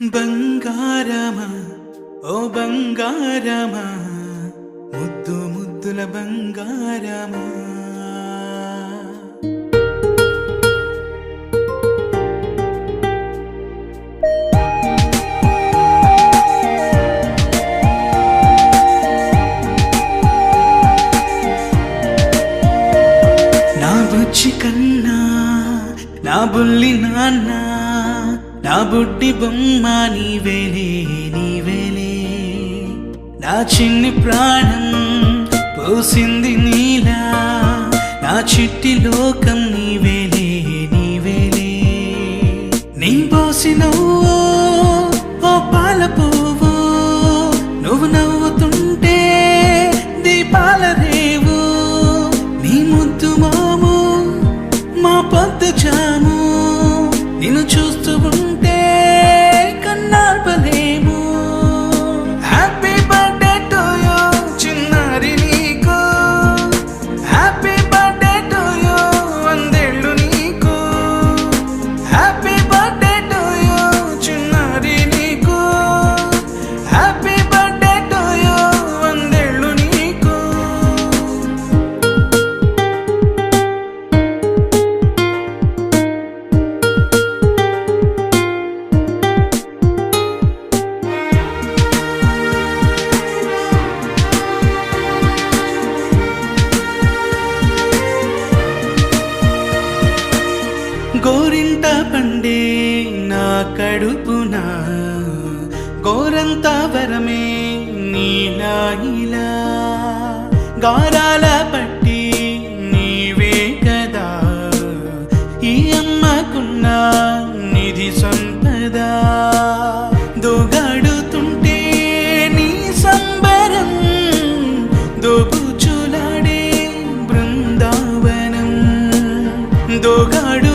బంగారమా? ఓ బంగారమా? ముద్దు ముద్దుల బంగారమా? నా బుచ్చి కన్నా నా బుల్లి నాన్నా నా బుడ్డి బొమ్మ నీవేలే నీవేలే. నా చిన్ని ప్రాణం పోసింది నీలా. నా చిట్టి లోకం నీవేలే నీవేలే. నీ పోసినవో ఓ పాల పువ్వు నువ్వు నవ్వుతుంటే గోరింట పండే నా కడుపున గోరంత వరమే నీలా ఇలా గారాల పట్టి నీవే కదా ఈ అమ్మకున్న నిధి సంపద. దోగాడుతుంటే నీ సంబరం దోబుచులాడే బృందావనం. దోగాడు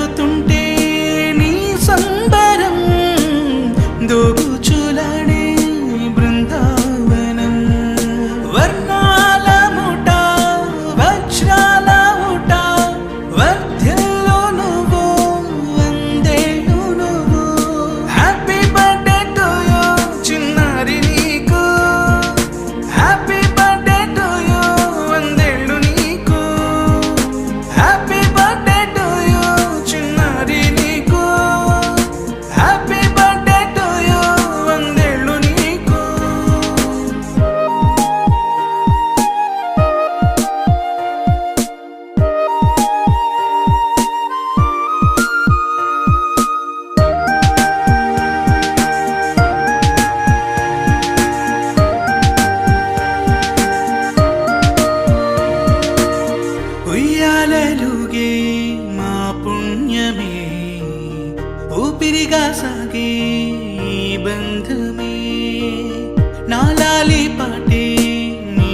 ఉయ్యాలలుగే మా పుణ్యమే. ఊపిరిగా సాగే బంధమే. నాలాలి పాటే మీ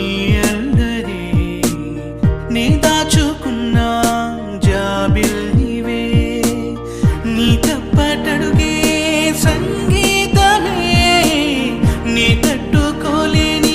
అందరే నే దాచుకున్న జాబిల్లివే నీ తప్పటడుగే సంగీతమే. నీ తట్టుకోలేని